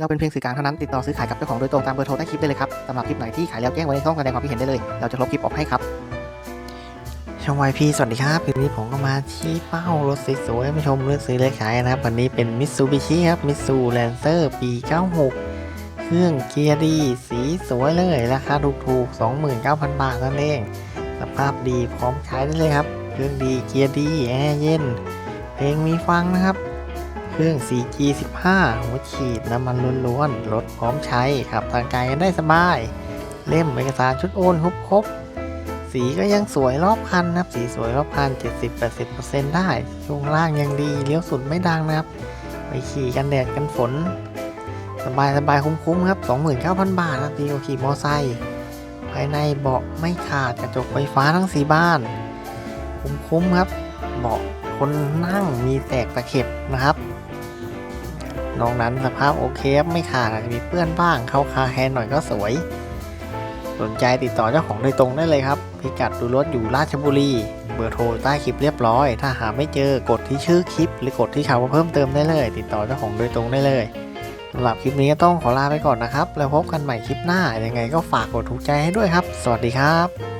เราเป็นเพียงสื่อกลางเท่านั้นติดต่อซื้อขายกับเจ้าของโดยตรงตามเบอร์โทรใต้คลิปได้เลยครับสำหรับคลิปไหนที่ขายแล้วแจ้งไว้ในช่องแสดงความคิดเห็นได้เลย เราจะลบคลิปออกให้ครับช่องวายพีสวัสดีครับคลิปนี้ผมก็มาชี้เป้ารถสวยๆให้ผู้ชมเลือกซื้อเลือกขายนะครับ วันนี้เป็นมิตซูบิชิครับมิตซูแลนเซอร์ปี 96 เครื่องเกียร์ดี สีสวยเลย ราคาถูกๆ 29,000 บาทนั่นเอง สภาพดีพร้อมใช้ได้เลยครับ เครื่องดีเกียร์ดี แอร์เย็น เพลงมีฟังนะครับ เครื่อง 4G 15 หัวฉีดน้ำมันล้วนๆรถพร้อมใช้ขับทางไกลกันได้สบาย เล่มเอกสารชุดโอนครบครบสีก็ยังสวยรอบคันนะครับ สีสวยรอบคัน 70-80%ได้ ช่วงล่างยังดี เลี้ยวสุดไม่ดังนะครับ ไปขี่กันแดดกันฝน สบายสบายๆคุ้มๆครับ 29,000 บาทนะดีกว่าขี่มอไซค์ภายในเบาะไม่ขาดกระจกไฟฟ้าทั้งสีบ้าน คุ้มๆครับ เบาะคนนั่งมีแตกตะเข็บนะครับ นอกนั้นสภาพโอเคไม่ขาดอาจจะมีเปื้อนบ้างเข้าคาแฮนหน่อยก็สวย สนใจติดต่อเจ้าของโดยตรงได้เลยครับ พิกัดดูรถอยู่ราชบุรี เบอร์โทรใต้คลิปเรียบร้อย ถ้าหาไม่เจอกดที่ชื่อคลิป หรือกดที่ข่าวเพิ่มเติมได้เลย ติดต่อเจ้าของโดยตรงได้เลยสำหรับคลิปนี้ก็ต้องขอลาไปก่อนนะครับ แล้วพบกันใหม่คลิปหน้ายังไงก็ฝากกดถูกใจให้ด้วยครับ สวัสดีครับ